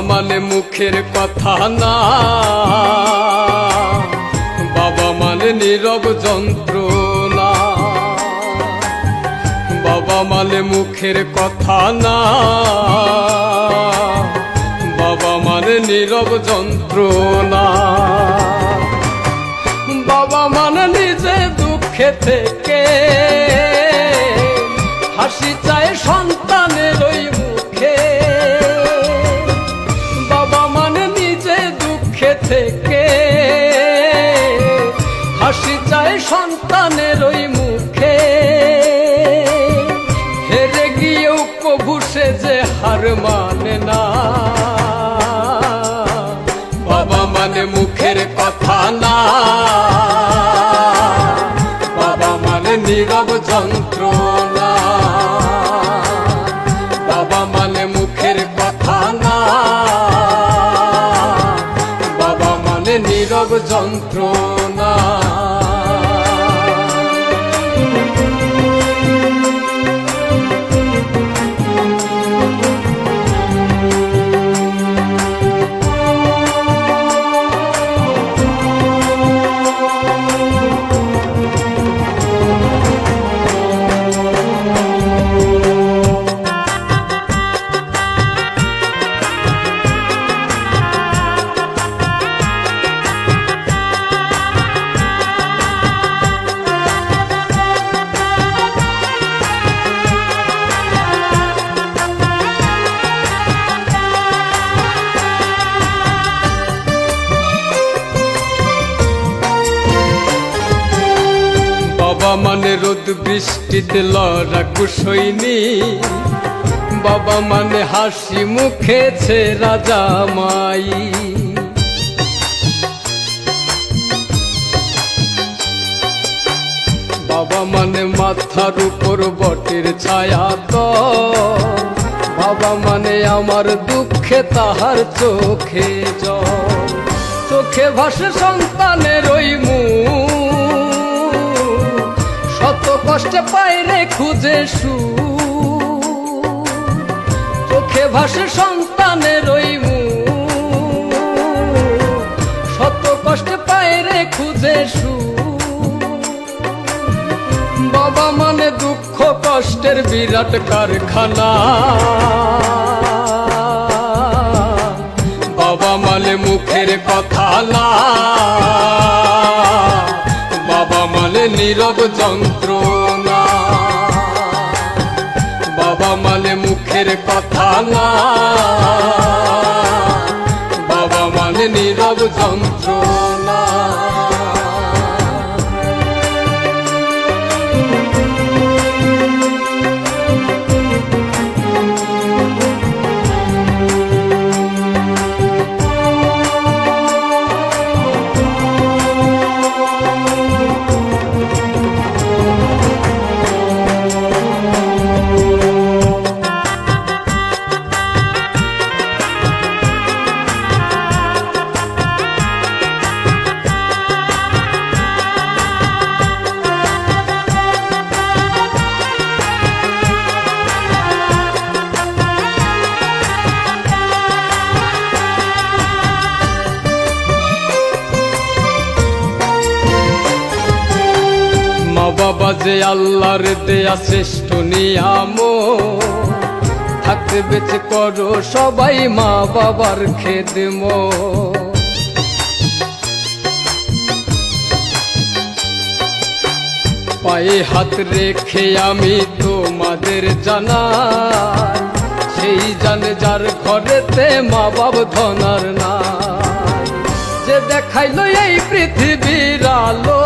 মানে মুখের কথা না। বাবা মানে নীরব যন্ত্রণা। বাবা মানে মুখের কথা না। বাবা মানে নীরব যন্ত্রণা। বাবা মানে নিজে দুঃখে থেকে হাসি চায় চায় সন্তানের ওই মুখে। হেরে গিয়েও কবু সে যে হার মানে না। বাবা মানে মুখের কথা না। বাবা মানে নীরব যন্ত্রণা। বাবা মানে মুখের কথা না। বাবা মানে বাবা মানে রোদ বৃষ্টিতে লড়া কুশইনি বাবা মানে হাসি মুখেছে রাজা মাই। বাবা মানে মাথার উপর বটের ছায়া তো। বাবা মানে আমার দুঃখে তাহার চোখে জল। চোখে ভাসে সন্তানের ওই মুখ কষ্টে পাইরে খুঁজে সু। চোখে ভাসে সন্তানের ওই মুখ শত কষ্টে পাইরে খুঁজে সু। বাবা মানে দুঃখ, কষ্টের বিরাট কারখানা। বাবা মানে মুখের কথা না। বাবা মানে নীরব যন্ত্রণা মুখের কথা না। বাবা মানে নীরব যন্ত্রণা। যে আল্লাহর দেয়া শ্রেষ্ঠ নিয়াম থাকতে বেঁচে করো সবাই মা বাবার খেদম। পায়ে হাত রেখে আমি তোমাদের জানাই, সেই জানে যার ঘরেতে মা বাব ধনার না যে দেখাইলো এই পৃথিবীর আলো